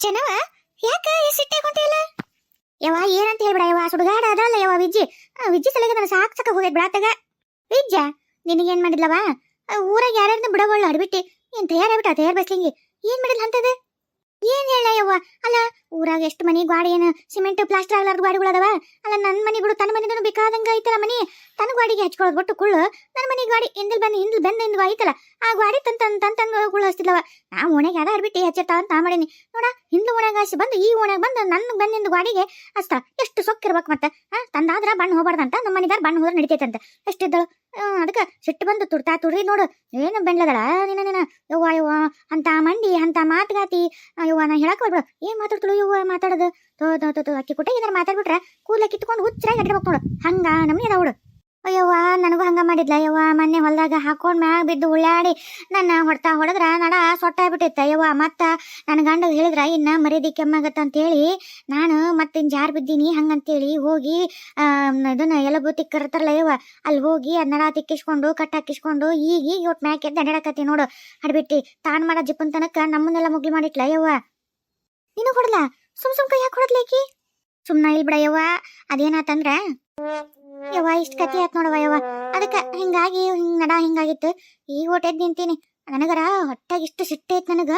ಚೆನ್ನವ ಯಾಕ ಸಿಟ್ಟೆ ಕೊಂಟಿಲ್ಲ ಯವ್ವ, ಏನಂತ ಹೇಳ್ಬಿಡ ಯವ್ವ, ಸುಡುಗಾಡ ಅದಲ್ಲ ಯವ್ವ, ವಿಜ್ಜಿ. ವಿಜ್ಜಿ ಸಲಗ ನಾನು ಸಾಕ್ ಸಾಕ ಹೋಗೈತ್ ಬಿಡಾತಗ. ವಿಜ್ಜ ನಿನಗೇನ್ ಮಾಡಿದ್ಲವ ಊರಾಗ ಯಾರ್ಯಾರನ್ನ ಬಿಡವಳ್ಳು ಅಡ್ಬಿಟ್ಟಿ ತಯಾರ ತಯಾರಾಗ್ಬಿಟ್ಟ ತಯಾರ್ ಬಸ್ಲಿಂಗಿ? ಏನ್ ಮಾಡಿದ್ಲ ಅಂತದ? ಏನ್ ಹೇಳ ಯವ್ವ? ಅಲ್ಲ, ಊರಾಗ ಎಷ್ಟು ಮನಿ ಗಾಡಿ ಏನು? ಸಿಮೆಂಟ್, ಪ್ಲಾಸ್ಟರ್ ಆಗ್ಲಾರ್ದ ಗಾಡಿಗಳು ಅದಾವ? ಅಲ್ಲ ನನ್ನ ಮನಿಗಳು ತನ್ನ ಮನಿಗೂ ಬೇಕಾದಂಗ ಐತಲ್ಲ ಮನಿ? ತನ್ನ ಗಾಡಿಗೆ ಹಚ್ಕೊಳ್ಳೋದು ಬಿಟ್ಟು ಕುಳ್ಳು. ನನ್ನ ಮನಿ ಗಾಡಿ ಹಿಂದಲ್ ಬಂದು ಹಿಂದ್ ಬಂದ ಹಿಂದ್ ಐತಲ್ಲ ಆ ಗಾಡಿ ತನ್ ತನ್ ತನ್ ತನ್ ಗುಳು ಹಚ್ತಿದ್ಲವ. ನಾ ಓಣ್ಯಾಗ ಯಾರ ಅಡ್ಬಿಟ್ಟು ಹಚ್ಚಿರ್ತಾವ ಅಂತ ಮಾಡೀನಿ. ನೋಡ ಹಿಂದ್ ಓಣ್ಯಾಗ ಹಸಿ ಬಂದು, ಈ ಓಣ್ಯಾಗ ಬಂದು ನನ್ನ ಬಂದಿಂದ ಗಾಡಿಗೆ ಅಷ್ಟ ಎಷ್ಟು ಸೊಕ್ಕಿರ್ಬೇಕು ಮತ್ತೆ? ತಂದಾದ್ರ ಬಣ್ಣ ಹೋಗ್ಬಾರ್ದಂತ ನಮ್ಮ ಮನಿದಾರ ಬಣ್ಣ ಹೋದ್ರೆ ನಡಿತೈತಂತ. ಎಷ್ಟಿದ್ದಳು ಅದಕ್ಕೆ ಸಿಟ್ಟು ಬಂದು ತುರ್ತಾ ತುಡ್ರಿ ನೋಡು. ಏನು ಬೆಂಡ್ಲದಳ ನಿನ್ನ ನಿನ್ನ ಯವ್ವ ಯವ್ವ, ಅಂತ ಮಂಡಿ, ಅಂತ ಮಾತುಗಾತಿ. ಯವ್ವ, ನಾ ಹೇಳಕ್ ಹೋಗ್ಬಿಡು. ಏನು ಮಾತಾಡ್ತಳು ಯವ್ವ ಮಾತಾಡೋದು? ತೋ ತೋ ತೋ ಅಕ್ಕಿ ಕುಟ್ಟ ಏನಾರು ಮಾತಾಡ್ಬಿಟ್ರೆ ಕೂದಲ ಕಿತ್ಕೊಂಡು ಹುಚ್ಚರಾಗಿ ಅಡ್ಬೇಕು ನೋಡು. ಹಂಗ ನಮ್ನಿ ಅದಾವಡು ಅಯ್ಯವ್ವ, ನನಗೂ ಹಂಗ ಮಾಡಿದ್ಲ ಯವ್ವ ಮೊನ್ನೆ ಹೊಲ್ದಾಗ ಹಾಕೊಂಡ್ ಮ್ಯಾಗ ಬಿದ್ದು ಉಳ್ಳಾಡಿ ನನ್ನ ಹೊಡ್ತಾ ಹೊಡೆದ್ರ ನಡ ಸೊಟ್ಟಾಗ್ಬಿಟ್ಟಿತ್ತ ಅಯ್ಯವ್ವ. ಮತ್ತ ನನ್ನ ಗಂಡ ಹೇಳಿದ್ರ, ಇನ್ನ ಮರ್ಯಾದಿ ಕೆಮ್ಮಾಗತ್ತ ಅಂತೇಳಿ ನಾನು ಮತ್ತಿನ್ ಜಾರ್ ಬಿದ್ದೀನಿ ಹಂಗಂತೇಳಿ ಹೋಗಿ ಇದನ್ನ ಎಲಬು ತಿಕ್ಕರ್ತಾರಲ್ಲ ಯವ್ವ ಅಲ್ಲಿ ಹೋಗಿ ಅದ್ ನಡ ತಿಕ್ಕಿಸ್ಕೊಂಡು, ಕಟ್ ಹಾಕಿಸ್ಕೊಂಡು ಈಗ ಈಗ ಒಟ್ ಮ್ಯಾಕೆ ಅಡ್ಡಾಡಕತ್ತಿ ನೋಡು ಹಡ್ಬಿಟ್ಟಿ. ತಾನ್ ಮಾಡೋ ಜಿಪ್ಪನ್ ತನಕ ನಮ್ಮನ್ನೆಲ್ಲ ಮುಗ್ಲಿ ಮಾಡಿಟ್ಲ ಯವ್ವ ನೀನು ಹೊಡ್ಲ? ಸುಮ್ ಸುಮ್ ಕೈ ಯಾಕೆ ಹೊಡದ್ಲೇಕಿ ಸುಮ್ನ ಇಲ್ ಬಿಡ ಯವ್ವ ಅದೇನಾತಂದ್ರ ಯವ್ವ, ಇಷ್ಟ ಕತಿ ಆಯ್ತು ನೋಡವ ಯವ್ವ. ಅದಕ್ಕೆ ಹಿಂಗಾಗಿ, ಹಿಂಗ್ ನಡ, ಹಿಂಗಾಗಿತ್ತು. ಈಗ ಹೊಟ್ಟೆದ್ ನಿಂತೀನಿ. ನನಗರ ಹೊಟ್ಟಾಗ ಇಷ್ಟು ಸಿಟ್ಟೈತ್ ನನಗ.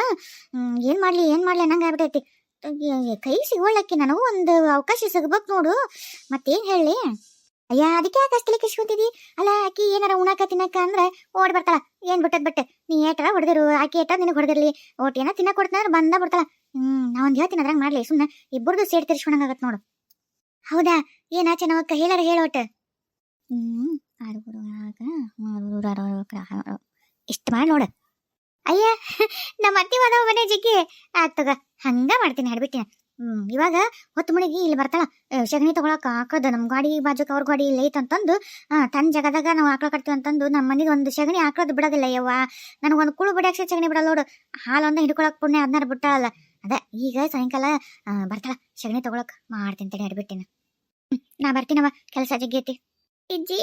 ಏನ್ ಮಾಡ್ಲಿ ಏನ್ ಮಾಡ್ಲಿ ಅನ್ನಂಗ ಆಗ್ಬಿಟ್ಟೈತಿ ಈ- ಕೈ ಸಿಗೋಳಕ್ಕೆ ನನಗೂ ಒಂದು ಅವಕಾಶ ಸಿಗ್ಬೇಕು ನೋಡು. ಮತ್ತೇನ್ ಹೇಳಿ ಅಯ್ಯ, ಅದಕ್ಕೆ ಯಾಕೆ ಅಷ್ಟಲಿ ಕಿಸ್ಕೊಂತಿದ್ದಿ ಅಲ್ಲ, ಆಕಿ ಏನಾರ ಉಣಾಕ, ತಿನ್ನಕ ಅಂದ್ರೆ ಓಡ್ ಬರ್ತಾಳ. ಏನ್ ಬಿಟ್ಟದ್ ಬಿಟ್ಟೆ? ನೀ ಏಟರ ಹೊಡೆದಿರು, ಆಕಿ ಏಟ ನಿನಗೆ ಹೊಡೆದಿರ್ಲಿ. ಓಟ್ ಏನ ತಿನ್ನಕ್ ಕೊಡ್ತಾರ ಬಂದ ಬರ್ತಾಳ. ಹ್ಮ್, ನಾ ಒಂದ್ ಹೇಳ್ತೀನಿ ಅದ್ರಾಗ ಮಾಡ್ಲಿ. ಸುಮ್ಮನೆ ಇಬ್ಬರದು ಸೇಡ್ ತಿರ್ಸ್ಕೊಂಡಂಗಾಗತ್ ನೋಡು. ಹೌದಾ? ಏನ ಚೆನ್ನವಕ್ಕ ಹೇಳಾರ ಹೇಳೋಟ ಆರು ಇಷ್ಟು ಮಾಡಿ ನೋಡು. ಅಯ್ಯ ನಮ್ಮ ಅತ್ತಿ ಹೋದವ ಮನೆ ಜಿಗ್ಗಿ ಆಗ್ತದ ಹಂಗ ಮಾಡ್ತೀನಿ ಹಾಡ್ಬಿಟ್ಟಿನ ಹ್ಮ್, ಇವಾಗ ಹೊತ್ತು ಮುಳುಗಿ ಇಲ್ಲಿ ಬರ್ತಾಳ. ಶಗಣಿ ಸಗಣಿ ಹಾಕೋದು ನಮ್ಮ ನಮ್ ಗಾಡಿ ಬಾಜುಕ್ ಅವ್ರ ಗಾಡಿ ಇಲ್ಲ ಐತಂತಂದು ತನ್ನ ಜಗದಾಗ ನಾವು ಆಕಳ ಕಟ್ತೀವಿ ಅಂತಂದು ನಮ್ಮ ಮನೆಗೆ ಒಂದು ಶಗಣಿ ಹಾಕೋದು ಬಿಡೋದಿಲ್ಲ, ಯವ್ವ. ನನಗೊಂದು ಕುಳು ಬಿಡಾಕ್ಸಿ ಶಗಣಿ ಬಿಡಲ್ಲ ನೋಡು. ಹಾಲೊಂದ ಹಿಡ್ಕೊಳಕ್ ಪುಣ್ಯ ಅದ್ನಾರು ಬಿಟ್ಟಾಳಲ್ಲ. ಅದ, ಈಗ ಸಾಯಂಕಾಲ ಬರ್ತಾಳ. ಶಗಣಿ ತಗೊಳಕ್ ಮಾಡ್ತೀನಿ ತಡಿ ಹಾಡ್ಬಿಟ್ಟಿನ ನಾ ಬರ್ತೀನವ ಕೆಲಸ ಜಗ್ಗೈತಿ ಇಜ್ಜಿ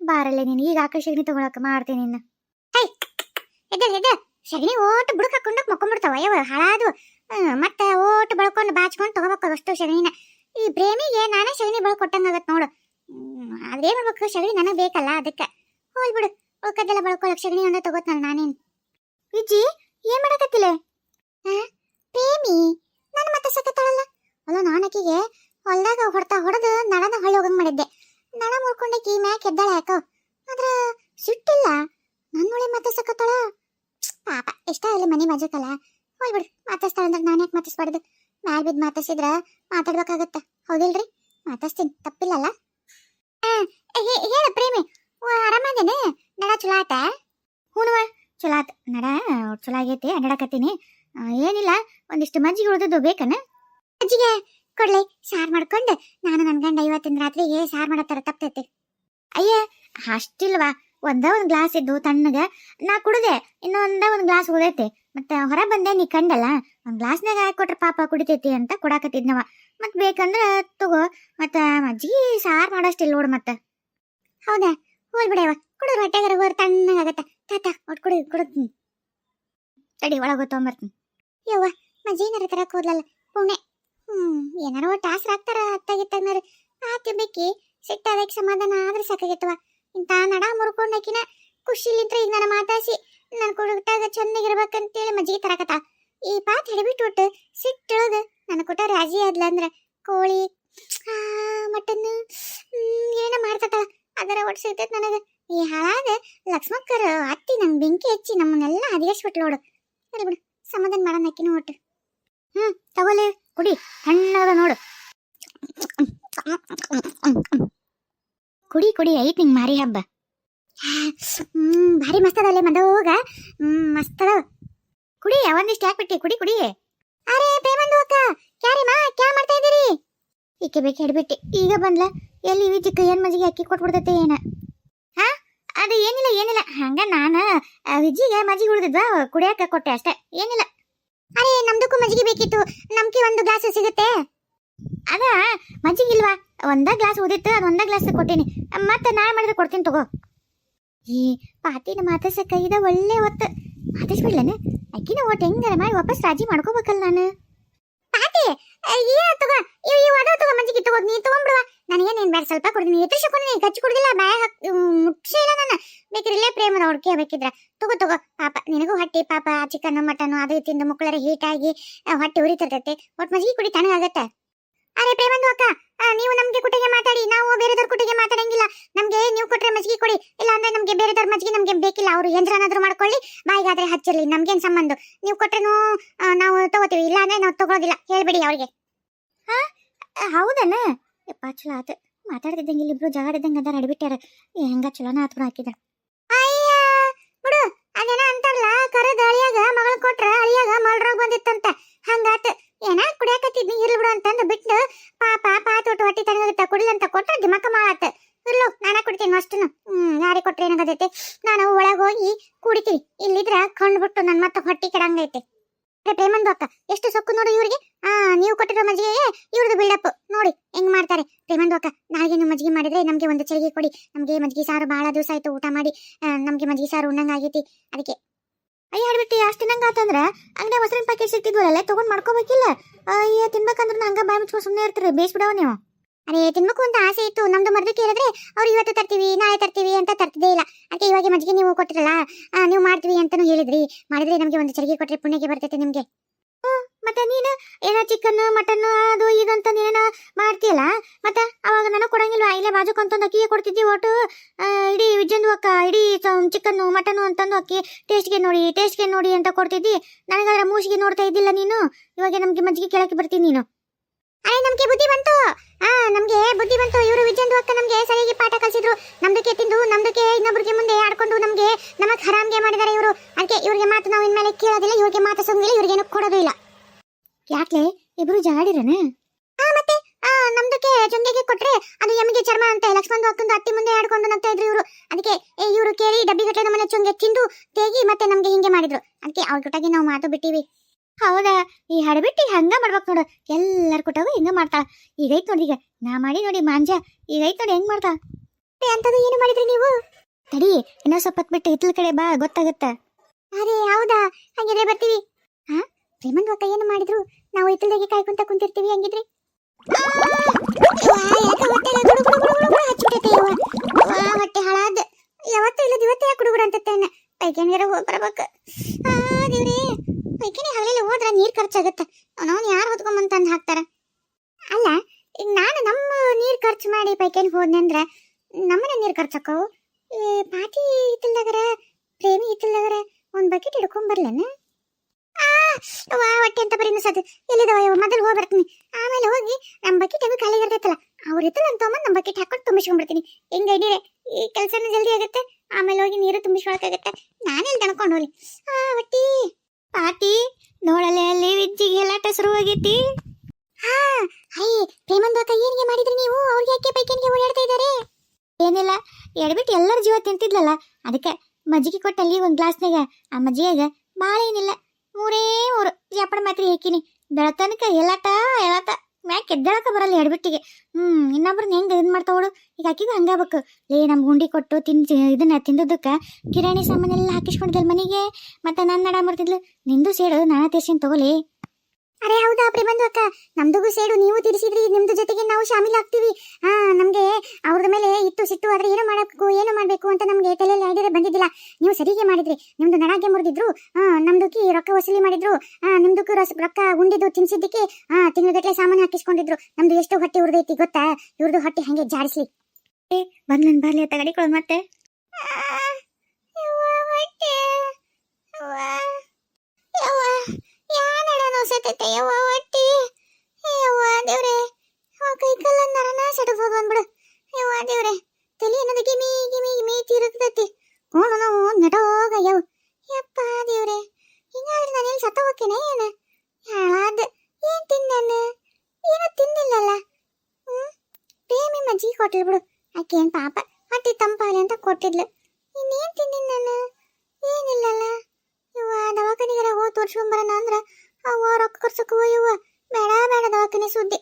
ಬಾರಲ್ಲ ನೀನು ಈಗ ಆಕಳ ಶಗಣಿ ತಗೊಳಕ ಮಾಡ್ತೀನಿ ನಿನ್ನ. ಹೈ ಸಗಣಿ ಓಟ್ ಬುಡಕ್ ಹಾಕೊಂಡು ಮಕ್ಕೊಂಡ್ಬಿಡ್ತಾವ ಯವ ಹಾಳಾದು ಮತ್ತ ಓಟ್ ಬಳ್ಕೊಂಡು ಬಾಚ್ಕೊಂಡು ತಗೋಬೇಕು ಅಷ್ಟು ಸಗಣಿನ. ಈ ಪ್ರೇಮಿಗೆ ನಾನೇ ಸಗಣಿ ಬಳ್ ಕೊಟ್ಟಂಗಾಗತ್ ನೋಡು. ಆದ್ರೆ ಏನ್ ಮಾಡ್ಬೇಕು ಸಗಣಿ ನನಗ್ ಬೇಕಲ್ಲ ಅದಕ್ಕೆ. ಹೋಲ್ ಬಿಡು ಉಳ್ಕದ್ದೆಲ್ಲ ಬಳ್ಕೊಳಕ್ ಸಗಣಿ ಒಂದ ತಗೋತ್ನಲ್ಲ ನಾನೇನ್. ಇಜ್ಜಿ ಏನ್ ಮಾಡಕತ್ತಿಲೆ? ಆ, ಪ್ರೇಮಿ ನಾನು ಮತ್ತೆ ಸಕತ್ತಾಳಲ್ಲ ಅಲ್ಲ ನಾನಕಿಗೆ ಹೊಲ್ದಾಗ ಹೊಡ್ತಾ ಹೊಡೆದು ನಳನ ಹೊಳ್ಳಿ ಹೋಗಂಗ್ ಮಾಡಿದ್ದೆ ನಳ ಮುರ್ಕೊಂಡಕಿ ಮ್ಯಾಕ್ ಎದ್ದಾಳ ಯಾಕೋ ಆದ್ರ ಸಿಟ್ಟಿಲ್ಲ ನನ್ನೊಳೆ ಮತ್ತೆ ಸಕತ್ತಾಳ ಪಾಪ ಇಷ್ಟ ಇಲ್ಲ ಮನೆ ಮಜಕ್ಕಲ್ಲ ಹೋಗ್ಬಿಡು ಮಾತಾಡ್ತಾಳ ಅಂದ್ರೆ ಮಾತಾಡ್ಸ್ಬಾರ್ದು ಮ್ಯಾಲ್ ಬಿದ್ದು ಮಾತಾಡ್ಸಿದ್ರ ಮಾತಾಡ್ಬೇಕಾಗತ್ತ. ಹೌದಿಲ್ರಿ? ಮಾತಾಡ್ತೀನಿ ತಪ್ಪಿಲ್ಲಲ್ಲ? ಹೇಳ ಪ್ರೇಮಿ. ಆರಾಮದೇನೆ ನಡ, ಚಲೋ ಆತ? ಹೂನವ ಚಲೋ ಆತ. ನಡ ಚಲೋ ಆಗೈತಿ ಅಡ್ಡಾಡಕತ್ತೀನಿ ಏನಿಲ್ಲ, ಒಂದಿಷ್ಟು ಮಜ್ಜಿಗೆ ಉಳಿದದ್ದು ಬೇಕನ? ಮಜ್ಜಿಗೆ? ಕೊಡ್ಲೆ, ಸಾರು ಮಾಡ್ಕೊಂಡು ನಾನು ನನ್ನ ಗಂಡ ಇವತ್ತಿನ ರಾತ್ರಿಗೆ ಸಾರು ಮಾಡತ್ತಾರ ತಪ್ತೈತಿ. ಅಯ್ಯ, ಅಷ್ಟಿಲ್ವಾ? ಒಂದ ಒಂದು ಗ್ಲಾಸ್ ಇದ್ದು ತಣ್ಣಗೆ, ನಾ ಕುಡಿದೆ ಇನ್ನೊಂದ ಒಂದು ಗ್ಲಾಸ್ ಉಳಿದೈತಿ. ಮತ್ತೆ ಹೊರ ಬಂದೆ ನೀ ಕಂಡಲ್ಲ? ಗ್ಲಾಸ್ನಾಗ ಹಾಕೊಟ್ರ ಪಾಪ ಕುಡಿತೈತಿ ಅಂತ ಕೊಡಾಕತ್ತಿದ್ನವ. ಮತ್ ಬೇಕಂದ್ರ ತಗೋ, ಮತ್ತ ಮಜ್ಜಿಗೆ ಸಾರ್ ಮಾಡೋಷ್ಟಿಲ್ಲ ನೋಡು ಮತ್ತ. ಹೌದಾ ಹೋಲ್ ಬಿಡವ ಕುಡಿದ್ರು ಹೊಟ್ಟೆಗಾರ ಹೋರ್ ತಣ್ಣಗಾಗತ್ತ ತಾತ ಒಟ್ ಕುಡಿ ಕುಡಿದ್ನಿ ತಡಿ, ಒಳಗೆ ತೊಗೊಂಬರ್ತೀನಿ. ಯವ್ವ ಮಜ್ಜಿಗನಾರ ತರಕ್ ಹೋದ್ಲಲ್ಲ ಪುಣ್ಯ. ಹ್ಮ್, ಏನಾರ ಒಟ್ಟು ಆಸರ ಆಗ್ತಾರ ಅತ್ತಾಗಿತ್ತಾಗ್ನಾರ ಆತಿ ಬೇಕಿ ಸಿಟ್ಟಾದಕ್ಕೆ ಸಮಾಧಾನ ಆದ್ರೆ ಸಾಕಾಗಿತ್ತವ ಇಂತ ನಡ ಮುರ್ಕೊಂಡಾಕಿನ ಖುಷಿಲಿಂತ್ರ ಈಗ ನನ್ನ ಮಾತಾಡಿಸಿ ನನ್ನ ಕುಡಿದಾಗ ಚೆನ್ನಾಗಿರ್ಬೇಕಂತೇಳಿ ಮಜ್ಜಿಗೆ ತರಕತ್ತ ಈ ಪಾತ್ ಹಿಡಿಬಿಟ್ಟು ಒಟ್ಟು ಸಿಟ್ಟಿಳದು ನನ್ನ ಕೊಟ್ಟ ರಾಜಿ ಆದ್ಲ ಅಂದ್ರ ಕೋಳಿ ಮಟನ್ ಏನ ಮಾಡ್ತಟ ಅದರ ಒಟ್ಟು ಸಿಗ್ತೈತೆ ನನಗೆ. ಈ ಹಾಳಾದ ಲಕ್ಷ್ಮಕ್ಕರ ಅತ್ತಿ ನನ್ನ ಬೆಂಕಿ ಹಚ್ಚಿ ನಮ್ಮನ್ನೆಲ್ಲ ಹದಿಗೆಸ್ಬಿಟ್ಲು ನೋಡು. ಸರಿ ಬಿಡು, ಸಮಾಧಾನ ಮಾಡೋಣ ಅಕ್ಕಿನ ಒಟ್ಟು. ಹ್ಞೂ ತಗೊಳ್ಳಿ, ಕುಡಿ ತಣ್ಣದ ನೋಡು. ಕುಡಿ ಕುಡಿ ಐತ್ ನಿಂಗೆ ಮಾರಿ ಹಬ್ಬ. ಹ್ಮ್, ಭಾರಿ ಮಸ್ತ್ ಅದಲ್ಲೇ ಮದೋಗ. ಹ್ಮ್, ಮಸ್ತ್ ಕುಡಿ ಒಂದಿಷ್ಟು ಹಾಕ್ಬಿಟ್ಟಿ ಕುಡಿ ಕುಡಿ. ಅರೆ ಪ್ರೇಮಂದು ಅಕ್ಕ, ಕ್ಯಾರಿ ಮಾ, ಕ್ಯಾ ಮಾಡ್ತಾ ಇದೀರಿ ಈಕೆ ಬೇಕು ಹಿಡ್ಬಿಟ್ಟೆ ಈಗ ಬಂದ್ಲ, ಎಲ್ಲಿ ವಿಜಿಕ್ಕ ಏನ್ ಮಜಿಗೆ ಅಕ್ಕಿ ಕೊಟ್ಬಿಡ್ತೈತೆ ಏನ? ಹಾ? ಅದು ಏನಿಲ್ಲ ಏನಿಲ್ಲ. ಹಂಗ ನಾನ ವಿಜ್ಜಿಗೆ ಮಜ್ಜಿಗೆ ಉಳಿದಿದ್ವಾ, ಕುಡಿಯಾಕ ಕೊಟ್ಟೆ ಅಷ್ಟೇ. ಏನಿಲ್ಲ. ಅರೆ, ನಮ್ದಕ್ಕೂ ಮಜ್ಜಿಗೆ ಬೇಕಿತ್ತು. ನಮ್ಗೆ ಒಂದು ಗ್ಲಾಸ್ ಸಿಗುತ್ತೆ. ಅದ? ಮಜ್ಜಿಗೆ ಇಲ್ವಾ? ಒಂದ ಗ್ಲಾಸ್ ಉದಿತ್ತು ಅದು ಒಂದ ಗ್ಲಾಸ್ ಕೊಟ್ಟೀನಿ. ಮತ್ತೆ ನಾಳೆ ಮಾಡಿದ್ರೆ ಕೊಡ್ತೀನಿ ತಗೋ. ಈ ಪಾತಿನ ಮಾತಾಡ್ಸಕ್ಕ ಇದ ಒಳ್ಳೆ ಹೊತ್ತು. ಮಾತಾಡ್ಸ್ಬಿಡ್ಲೇನು ಅಕ್ಕಿನ ಒಟ್ಟು ಹೆಂಗಾರ ಮಾಡಿ ವಾಪಸ್ ರಾಜಿ ಮಾಡ್ಕೋಬೇಕಲ್ಲ ನಾನು. ಪಾಟಿ ಏನ ತಗೋ? ಇವ್ ಇವ್ ಅದ ತಗೋ ಮಂಜಿಗೆ ತಗೋ ನೀ ತಗೊಂಬಿಡುವ ನನಗೇನು ಏನು ಬೇಡ ಸ್ವಲ್ಪ ಕೊಡ್ತೀನಿ. ಎತ್ತಿಸಿ ಕೊಡ್ತೀನಿ ಕಚ್ಚಿ ಕುಡ್ದಿಲ್ಲ ಬಾಯ ಹಾಕಿ ಮುಟ್ಸೇ ಇಲ್ಲ ನಾನು. ಬೇಕಿರಲೇ ಪ್ರೇಮದ ಹುಡುಕಿ ಬೇಕಿದ್ರ. ತಗೋ ತಗೋ. ಪಾಪ ನಿನಗೂ ಹೊಟ್ಟಿ ಪಾಪ ಚಿಕನ್ ಮಟನ್ ಅದು ತಿಂದು ಮಕ್ಕಳರ ಹೀಟ್ ಆಗಿ ಆ, ಹೊಟ್ಟೆ ಉರಿತಿರ್ತೈತೆ. ಒಟ್ಟು ಮಜ್ಜಿಗೆ ಕುಡಿ ತಣ್ಣಗಾಗತ್ತೆ. ಅರೆ ಪ್ರೇಮಂದು ಅಕ್ಕ ನೀವು ನಮ್ಗೆ ಕುಟ್ಟಿಗೆ ಮಾತಾಡಿ ನಾವು ಬೇರೆದವ್ರ ಕುಟ್ಟಿಗೆ ಮಾತಾಡಂಗಿಲ್ಲ. ನಮ್ಗೆ ನೀವು ಕೊಟ್ರೆ ಮಜ್ಜಿಗೆ ಕೊಡಿ ಇಲ್ಲ ಅಂದ್ರೆ ನಮ್ಗೆ ಬೇರೆದವ್ರ ಮಜ್ಜಿಗೆ ನಮ್ಗೆ ಬೇಕಿಲ್ಲ. ಅವರು ಯಂತ್ರನಾದ್ರೂ ಮಾಡ್ಕೊಳ್ಳಿ ಬಾಯಿಗಾದ್ರೆ ಹಚ್ಚಿರ್ಲಿ ನಮ್ಗೇನ್ ಸಂಬಂಧ? ನೀವು ಕೊಟ್ರೇನು ನಾವು ತಗೋತೀವಿ ಇಲ್ಲ ಅಂದ್ರೆ ನಾವು ತಗೊಳೋದಿಲ್ಲ ಹೇಳ್ಬಿಡಿ ಅವ್ರಿಗೆ. ಹಾ ಹೌದನ? ಯಪ್ಪ ಚಲೋ ಆತು. ಮಾತಾಡ್ತಿದ್ದಂಗೆ ಇಲ್ಲಿ ಇಬ್ರು ಜಗಾಡಿದ್ದಂಗೆ ಅದಾರ ಅಡ್ಬಿಟ್ಟಾರ. ಹೆಂಗ ಚಲೋನ ಆತ್ ಬಿಡು ಹಾಕಿದ ಅಯ್ಯ ಬಿಡು ಅದೇನ ಅಂತಾರಲ್ಲ ಕರದ ಅಳಿಯಾಗ ಮಗಳ ಕೊಟ್ರ ಅಳಿಯಾಗ ಮಲ್ರೋಗ ಬಂದಿತ್ತಂತ. ಹಂಗಾತ. ಏನ ಕುಡಿಯಾಕತ್ತಿದ್ನಿ, ಇರ್ಲಿ ಬಿಡು ಅಂತಂದು ಬಿಟ್ಟು ಪಾಪ ಪಾತೋಟ ಹೊಟ್ಟಿ ಕುಡಿಲ್ ಕುಡಿಲಂತ ಕೊಟ್ರ ದಿಮಕ ಮಾಡತ್ತ ಇರ್ಲು, ನಾನ ಕುಡಿತೀನಿ ಅಷ್ಟನ್ನು ಹ್ಮ್, ಯಾರಿಗೆ ಕೊಟ್ರೆ ಏನಾಗತೈತೆ ನಾನು ಒಳಗೆ ಹೋಗಿ ಕುಡಿತೀನಿ. ಇಲ್ಲಿದ್ರ ಕಂಡ್ಬಿಟ್ಟು ನನ್ ಮತ್ತೆ ಹೊಟ್ಟಿ ಕೆಡಂಗೈತೆ. ಪ್ರೇಮಂದು ಅಕ್ಕ, ಎಷ್ಟು ಸೊಕ್ಕು ನೋಡು ಇವ್ರಿಗೆ. ಆ, ನೀವು ಕೊಟ್ಟಿರೋ ಮಜ್ಜಿಗೆಗೆ ಇವ್ರದ್ದು ಬಿಲ್ಡಪ್ ನೋಡಿ, ಹೆಂಗ್ ಮಾಡ್ತಾರೆ. ಪ್ರೇಮಂದು ಅಕ್ಕ, ನಾಳೆಗೆ ನೀವು ಮಜ್ಜಿಗೆ ಮಾಡಿದ್ರೆ ನಮ್ಗೆ ಒಂದು ಚಳಿಗೆ ಕೊಡಿ. ನಮ್ಗೆ ಮಜ್ಜಿಗೆ ಸಾರು ಬಹಳ ದಿವಸ ಆಯ್ತು, ಊಟ ಮಾಡಿ. ನಮ್ಗೆ ಮಜ್ಜಿಗೆ ಸಾರು ಉಣ್ಣಂಗ್ ಆಗೈತಿ. ಅದಕ್ಕೆ ಅಯ್ಯ ಹೇಳ್ಬಿಟ್ಟು ಅಷ್ಟು ತಿನ್ನಂಗ ಆತಂದ್ರ ಅಂಗಡಿ ಮೊಸರಿನ ಪ್ಯಾಕೆಟ್ ಸಿಕ್ತಿದ್ವಲ್ಲ ತಗೊಂಡ್ ಮಾಡ್ಕೋಬೇಕಿಲ್ಲ? ಅಯ್ಯ, ತಿನ್ಬೇಕಂದ್ರ ಹಂಗ ಬಾಯಿ ಮುಚ್ಕೊಂಡು ಸುಮ್ಮನೆ ಇರ್ತೀರಿ ಬೇಯಿಸ್ಬಿಡವ ನೀವು. ಅರೇ, ತಿನ್ಬೇಕು ಅಂತ ಆಸೆ ಇತ್ತು. ನಮ್ದು ಮರ್ದಕ್ಕೆ ಹೇಳಿದ್ರೆ ಅವ್ರು ಇವತ್ತು ತರ್ತೀವಿ, ನಾಳೆ ತರ್ತೀವಿ ಅಂತ ತರ್ತಿದ್ದೇ ಇಲ್ಲ. ಅದಕ್ಕೆ ಇವಾಗ ಮಜ್ಜಿಗೆ ನೀವು ಕೊಟ್ಟಿರಲ್ಲ ನೀವು ಮಾಡ್ತೀವಿ ಅಂತಾನು ಹೇಳಿದ್ರಿ. ಮಾಡಿದ್ರೆ ನಮಗೆ ಒಂದು ಚರಿಗೆ ಕೊಟ್ರೆ ಪುಣ್ಯಕ್ಕೆ ಬರ್ತೈತೆ ನಿಮ್ಗೆ. ಮತ್ತೆ ನೀನು ಏನೋ ಚಿಕನ್ ಮಟನ್ ಅದು ಇದು ಅಂತ ನೀನ ಮಾಡ್ತೀಯಲ್ಲ? ಮತ್ತೆ ಅವಾಗ ನನಗೆ ಕೊಡಂಗಿಲ್ವಾ? ಇಲ್ಲೇ ಬಾಜುಕ್ ಅಂತಂದು ಅಕ್ಕಿಗೆ ಕೊಡ್ತಿದ್ದಿ ಒಟ್ಟು. ಇಡೀ ವಿಜಯಂದು ಅಕ್ಕ, ಇಡೀ ಚಿಕನ್ನು ಮಟನ್ ಅಂತಂದು ಅಕ್ಕಿ. ಟೇಸ್ಟ್ಗೆ ನೋಡಿ ಟೇಸ್ಟ್ಗೆ ನೋಡಿ ಅಂತ ಕೊಡ್ತಿದ್ದಿ. ನನಗಾದ್ರೆ ಮೂಸಿಗೆ ನೋಡ್ತಾ ಇದ್ದಿಲ್ಲ ನೀನು? ಇವಾಗ ನಮಗೆ ಮಜ್ಜಿಗೆ ಕೆಳಕ್ಕೆ ಬರ್ತೀನಿ ನೀನು. ಅರೆ, ನಮಗೆ ಬುದ್ಧಿ ಬಂತು. ಆ, ನಮಗೆ ಬುದ್ಧಿ ಬಂತು. ಇವರು ವಿಜಯಂದು ಅಕ್ಕ ನಮಗೆ ಸರಿಯಾಗಿ ಪಾಠ ಕಲಿಸಿದ್ರು. ನಮ್ದಕ್ಕೆ ತಿಂದು, ನಮ್ದಕ್ಕೆ ಇನ್ನೊಬ್ರಿಗೆ ಮುಂದೆ ಆಡ್ಕೊಂಡು ನಮಗೆ ನಮಗೆ ಹರಾಮ್ಗೆ ಮಾಡಿದ್ದಾರೆ ಇವರು. ಅದಕ್ಕೆ ಇವ್ರಿಗೆ ಮಾತು ನಾವು ಇನ್ಮೇಲೆ ಕೇಳೋದಿಲ್ಲ, ಇವ್ರಿಗೆ ಮಾತು ಇವ್ರಿಗೆ ಏನೂ ಕೊಡೋದು ಇಲ್ಲ ಯಾಕೆ ಇಬ್ರು ಜಾಡಿರನ? ಆ, ಮತ್ತೆ, ಆ, ನಮ್ದಕ್ಕೆ ಜೊಂದಿಗೆ ಕೊಟ್ರೆ ಅದು ಎಮ್ಗೆ ಚರ್ಮ ಅಂತ ಲಕ್ಷ್ಮಣ್ ಅಕ್ಕಂದು ಅತ್ತಿ ಮುಂದೆ ಆಡ್ಕೊಂಡು ನಗ್ತಾ ಇದ್ರು ಇವರು ಅದಕ್ಕೆ ಇವರು ಕೇಳಿ ಡಬ್ಬಿ ಗಟ್ಟಲೆ ನಮ್ಮನೆ ಚೊಂಗೆ ತಿಂದು ತೇಗಿ ಮತ್ತೆ ನಮ್ಗೆ ಹಿಂಗೆ ಮಾಡಿದ್ರು. ಅದಕ್ಕೆ ಅವ್ರ ಜೊತೆಗೆ ನಾವು ಮಾತು ಬಿಟ್ಟಿವಿ. ಹೌದಾ? ಈ ಹಡಬಿಟ್ಟಿ ಹಂಗ ಮಾಡ್ಬೇಕು ನೋಡು. ಎಲ್ಲರ ಕೊಟ್ಟಾಗ ಹಿಂಗ ಮಾಡ್ತಾಳ. ಈಗೈತ್ ನೋಡಿ ಈಗ ನಾ ಮಾಡಿ ನೋಡಿ ಮಾಂಜ. ಈಗೈತ್ ನೋಡಿ ಹೆಂಗ್ ಮಾಡ್ತಾ ಅಂತದು ಏನು ಮಾಡಿದ್ರಿ ನೀವು? ತಡಿ, ಇನ್ನೊಂದ್ ಸ್ವಲ್ಪ ಬಿಟ್ಟು ಹಿತ್ಲ ಕಡೆ ಬಾ, ಗೊತ್ತಾಗತ್ತ? ಅರೇ ಹೌದಾ? ಹಂಗಿದ್ರೆ ಬರ್ತೀವಿ. ಅಕ್ಕ ಏನು ಮಾಡಿದ್ರು? ನಾವು ಹಿತ್ತಲ್ದಾಗೆ ಕಾಯ್ಕೊಂತ ಕುಂತಿರ್ತೀವಿ ಹಂಗಿದ್ರಿ. ಹೊಟ್ಟೆ ಹಾಳಾದ. ಯಾವತ್ತೂ ಇಲ್ಲದ ಇವತ್ತೇ ಕುಡುಗುಡು ಅಂತತ್ತೇನೆ ಪೈಕೇನಿಗಾರ ಹೋಗಿ ಬರ್ಬೇಕು. ದೇವ್ರೇ. ಪೈಕೇನಿ ಹಗಲಿಲ್ಲ, ಹೋದ್ರ ನೀರ್ ಖರ್ಚಾಗತ್ತ. ಅವನವನ್ ಯಾರು ಹೊತ್ಕೊಂಬಂತಂದು ಹಾಕ್ತಾರ? ಅಲ್ಲ, ಈಗ ನಾನು ನಮ್ಮ ನೀರ್ ಖರ್ಚು ಮಾಡಿ ಪೈಕೇನಿ ಹೋದ್ನೆ ಅಂದ್ರ ನಮ್ಮನೆ ನೀರ್ ಖರ್ಚಾಕವು ಪಾಟಿ ಹಿತ್ತಲ್ದಾಗರ, ಪ್ರೇಮಿ ಹಿತ್ತಲ್ದಾಗರ ಒಂದ್ ಬಕೆಟ್ ಹಿಡ್ಕೊಂಡ್ ಬರ್ಲೇನ? ಆ ವಾ ಹೊಟ್ಟೆ ಅಂತ ಬರೀ ಸದ್ ಎಲ್ಲಿದಾವ ಮೊದಲು ಹೋಗಿ ಬರ್ತೀನಿ. ಆಮೇಲೆ ಹೋಗಿ ನಮ್ಮ ಬಕೆಟ್ ಹೆಂಗ್ ಖಾಲಿ ಇರ್ತೈತಲ್ಲ, ಅವ್ರ ಹಿತ್ತಲ ನಾನು ತೊಗೊಂಬಂದ್ ನಮ್ಮ ಬಕೆಟ್ ಹಾಕೊಂಡು ತುಂಬಿಸ್ಕೊಂಡ್ಬಿಡ್ತೀನಿ. ಹೆಂಗ ಐಡಿಯಾ ಈ ಕೆಲಸನೂ ಜಲ್ದಿ ಆಗುತ್ತೆ, ಆಮೇಲೆ ಹೋಗಿ ನೀರು ತುಂಬಿಸ್ಕೊಳಕಾಗತ್ತೆ ನಾನೆಲ್ಲಿ ತಣ್ಕೊಂಡು ಹೋಗ್ಲಿ. ಆ, ಹೊಟ್ಟಿ. ಪಾಟಿ, ನೋಡಲೆ ಅಲ್ಲಿ ವಿಜ್ಜಿಗೆ ಎಲ್ಲಾಟ ಶುರು ಆಗೈತಿ ಹಾ, ಅಯ್ಯ ಪ್ರೇಮಂದು ಅಕ್ಕ ಏನಿಗೆ ಮಾಡಿದ್ರಿ ನೀವು? ಅವ್ರಿಗೆ ಯಾಕೆ ಪೈಕೇನಿಗೆ ಓಡಾಡ್ತಾ ಇದ್ದಾರೆ ಏನಿಲ್ಲ ಎಡ್ಬಿಟ್ಟು ಎಲ್ಲರ ಜೀವ ತಿಂತಿದ್ಲಲ್ಲ, ಅದಕ್ಕೆ ಮಜ್ಜಿಗೆ ಕೊಟ್ಟಲ್ಲಿ ಒಂದು ಗ್ಲಾಸ್ನಾಗ ಆ ಮಜ್ಜಿಗೆ ಭಾಳ ಏನಿಲ್ಲ ಮೂರೇ ಮೂರು ಜಪಡ ಮಾತ್ರ ಹಾಕಿನಿ ಬೆಳತನಕ ಎಲ್ಲಾಟ ಎಲ್ಲಾಟ. ಮ್ಯಾಕ್ ಎದ್ದಳಕ ಬರಲ್ಲ ಎಡ್ಬಿಟ್ಟಿಗೆ ಹ್ಮ್ ಇನ್ನೊಬ್ರು ಹೆಂಗ್ ಇದನ್ ಮಾಡ್ತಾವಳು ಈಗ ಆಕಿಗೂ ಹಂಗಾಗ್ಬೇಕು ಲೇ, ನಮ್ ಗುಂಡಿ ಕೊಟ್ಟು ತಿನ್, ಇದನ್ನ ತಿಂದದಕ್ಕ ಕಿರಾಣಿ ಸಾಮಾನೆಲ್ಲ ಹಾಕಿಸ್ಕೊಂಡಿದ್ದಲ್ ಮನೆಗೆ? ಮತ್ತೆ ನನ್ನ ನಡ ಮಾಡ್ತಿದ್ಲು? ನಿಂದು ಸೇಡು, ನಾನು ತೀರ್ಸಿನ್ ತಗೋಲಿ ಅರೆ, ಹೌದಾ? ಬಂದು ಅಕ್ಕ. ನಮ್ದುಗೂ ಸೇಡು. ನೀವು ತಿರ್ಸಿದ್ರಿ, ನಿಮ್ದು ಜೊತೆಗೆ ನಾವು ಶಾಮಿಲ್ ಆಗ್ತೀವಿ. ಹಾ ನಮ್ಗೆ ಅವ್ರದ ಮೇಲೆ ಇತ್ತು, ಸಿಟ್ಟು. ಆದ್ರೆ ಏನು ಮಾಡಬೇಕು ಏನು ಮಾಡ್ಬೇಕು ಅಂತ ನಮ್ಗೆ ತಲೆಯಲ್ಲಿ ಐಡಿಯಾ ಬಂದಿದ್ದಿಲ್ಲ. ನೀವು ಸರಿಗೆ ಮಾಡಿದ್ರಿ. ನಿಮ್ದು ನಡಾಗೆ ಮುರಿದಿದ್ರು ಹಾ ನಮ್ದುಕಿ ರೊಕ್ಕ ವಸೂಲಿ ಮಾಡಿದ್ರು. ಹಾ ನಿಮ್ದಕ್ಕೂ ರೊಕ್ಕ ಉಂಡಿದ್ದು ತಿನ್ಸಿದ್ದಕ್ಕೆ ಹಾ ತಿಂಗಳಗಟ್ಟಲೆ ಸಾಮಾನು ಹಾಕಿಸ್ಕೊಂಡಿದ್ರು. ನಮ್ದು ಎಷ್ಟು ಹೊಟ್ಟೆ ಉರ್ದೈತಿ, ಗೊತ್ತಾ? ಇವ್ರದ್ದು ಹೊಟ್ಟೆ ಹಂಗೆ ಜಾಡಿಸ್ಲಿ. ಬಂದ್ಲನ್ ಬರ್ಲಿ ಅಂತ ಮತ್ತೆ. ನೋಸತೈತೆ ಯವ್ವ ಹೊಟ್ಟಿ? ಯವ್ವ ದೇವ್ರೆ. ಕೈ ಕಾಲ ನರನ ಸಡಬೋದು ಬಂದ್ಬಿಡು. ಯವ್ವ ದೇವ್ರೆ. ತಲೆ ಅನ್ನೋದು ಗಿಮಿ ಗಿಮಿ ಗಿಮಿ ತಿರುಗ್ತೈತಿ. ಕೋಣ ನಾವು ನಡೋಗ ಯವ್ ಯಪ್ಪ ದೇವ್ರೆ. ಹಿಂಗಾದ್ರೆ ನಾನು ಇಲ್ಲಿ ಸತ್ತ ಹೋಗ್ತೇನೆ, ಏನು? ಹಾಳಾದ ಏನ್ ತಿಂದಾನ? ಏನೋ ತಿಂದಿಲ್ಲಲ್ಲ ಹ್ಮ್? ಪ್ರೇಮಿ ಮಜ್ಜಿಗೆ ಕೊಟ್ಟಿಲ್ ಬಿಡು. ಆಕೇನ್ ಪಾಪ. ಹೊಟ್ಟೆ ತಂಪಾಲೆ ಅಂತ ಕೊಟ್ಟಿದ್ಲು. ಇನ್ನೇನ್ ತಿನ್ನಿನ ನಾನು? ಏನಿಲ್ಲಲ್ಲ. ಇವ ದವಾಖಾನಿಗಾರ ಹೋಗಿ ತೋರ್ಸ್ಕೊಂಬರೋಣ ಅಂದ್ರ ಅವ ರೊಕ್ಕ ಕೊಡ್ಸಕ್ ಇವ ಬೇಡ ಬೇಡ ದವಾಖಾನೆ ಸುದ್ದಿ